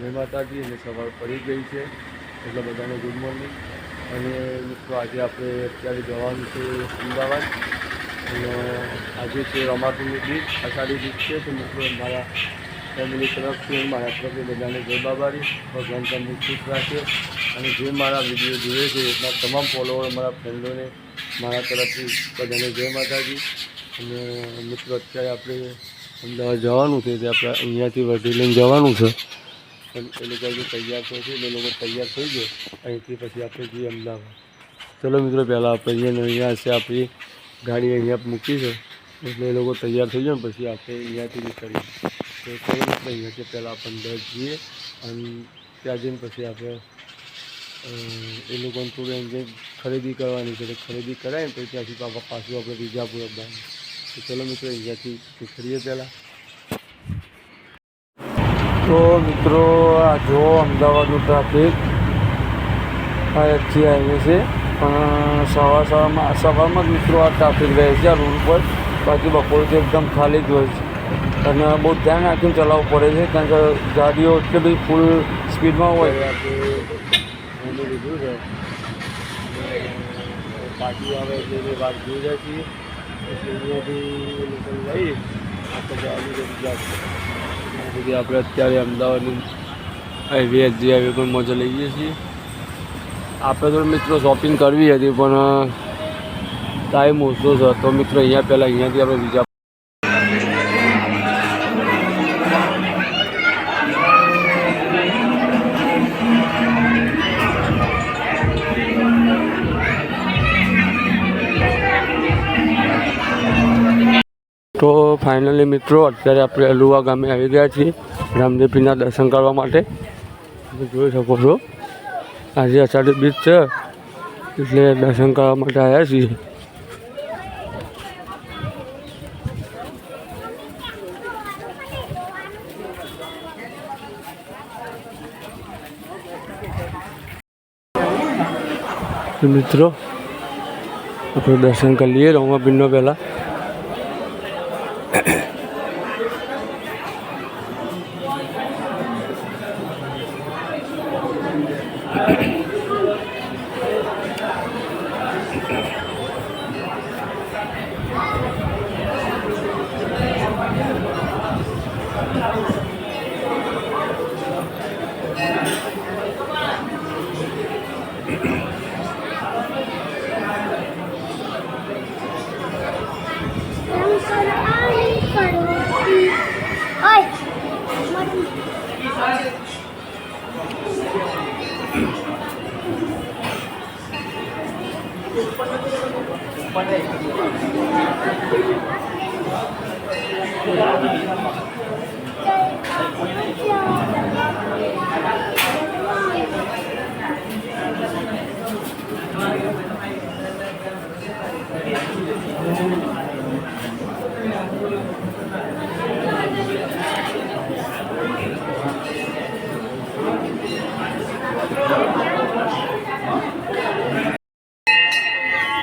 જય માતાજી અને સવાર પડી ગઈ છે. એટલે બધાને ગુડ મોર્નિંગ અને મિત્રો, આજે આપણે અત્યારે જવાનું છે અમદાવાદ. અને આજે છે રમાતુની બીચ અષાઢી બીચ છે. તો મિત્રો, મારા ફેમિલી તરફથી મારા તરફથી બધાને જય બાબારી. ભગવાન તમને ખુશ રાખે. અને જે મારા વીડિયો જુએ છે એટલા તમામ ફોલોવર મારા ફ્રેન્ડોને મારા તરફથી બધાને જય માતાજી. અને મિત્રો, અત્યારે આપણે અમદાવાદ જવાનું છે. તે આપણે અહીંયાથી વધી લઈને જવાનું છે. એ લોકો જે તૈયાર થયો છે, એ લોકો તૈયાર થઈ ગયો. અહીંથી પછી આપણે જઈએ અમદાવાદ. ચલો મિત્રો, પહેલાં આપણે અહીંયા અહીંયા છે આપણી ગાડી અહીંયા મૂકી છે. એટલે એ લોકો તૈયાર થઈ જાય પછી આપણે અહીંયાથી નીકળીએ તો ચલો મિત્રો અહીંયાથી પહેલાં આપણે અંદર જઈએ. અને ત્યાં જઈને પછી આપણે એ લોકોને થોડું એમ જે ખરીદી કરવાની છે, તો ખરીદી કરાય ને પછી ત્યાંથી પાછું આપણે વિજાપુર અમદાવાદ. તો ચલો મિત્રો, અહીંયાથી નીકળીએ પહેલાં. તો મિત્રો, આ જો અમદાવાદનું ટ્રાફિક. આ એચસી હાઈવે છે. પણ સવાર સવારમાં સવારમાં જ મિત્રો આ ટ્રાફિક રહે છે, આ રોડ પર બાકી બપોરે તો એકદમ ખાલી જ હોય છે. અને બહુ ધ્યાન રાખીને ચલાવવું પડે છે, કારણ કે ગાડીઓ એટલી બધી ફૂલ સ્પીડમાં હોય. લીધું છે પાર્ટી આવે એટલે વાત જોઈ જાય છીએ, એટલે અહીંયાથી લઈ આપણે જવાનું છે. સુધી આપણે અત્યારે અમદાવાદની હાઈવે એચજી હાઈવે પર મજા લઈએ છીએ. આપણે તો મિત્રો શોપિંગ કરવી હતી, પણ ટાઈમ ઓછો છે. તો મિત્રો અહીંયા પહેલાં અહીંયાથી આપણે બીજા તો ફાઇનલી મિત્રો, અત્યારે આપણે અલુવા ગામે આવી ગયા છીએ, રામદેવીના દર્શન કરવા માટે. તમે જોઈ શકો છો, આજે અષાઢી બીચ છે, એટલે દર્શન કરવા માટે આવ્યા છીએ. મિત્રો, આપણે દર્શન કરી લઈએ રોમાપીરનો પહેલાં. Eh, eh. Thank you.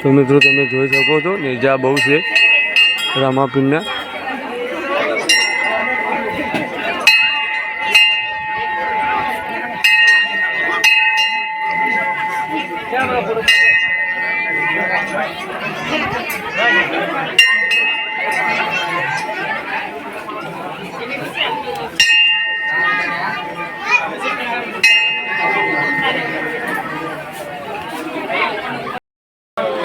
તો મિત્રો તમે જોઈ શકો છો નેજા બહુ છે રામાપીરના.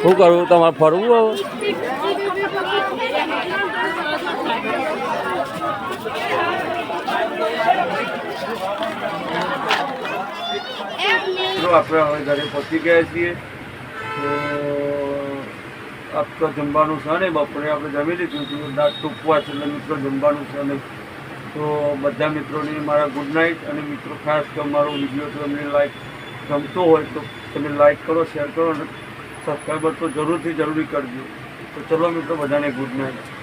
શું કરવું તમારે ફરવું હવે? મિત્રો આપણે હવે ઘરે પહોંચી ગયા છીએ. તો આપ તો જમવાનું છે ને, બપોરે આપણે જમી લીધું હતું. દાંત ટૂંકવા છે એટલે મિત્રો જમવાનું છે નહીં. તો બધા મિત્રોને મારા ગુડ નાઇટ અને મિત્રો ખાસ કે મારો વીડિયો તમને લાઈક ગમતો હોય તો તમે લાઈક કરો શેર કરો અને સબસ્ક્રાઈબર તો જરૂરથી જરૂરી કરજો. તો ચલો મિત્રો બધાને ગુડ નાઇટ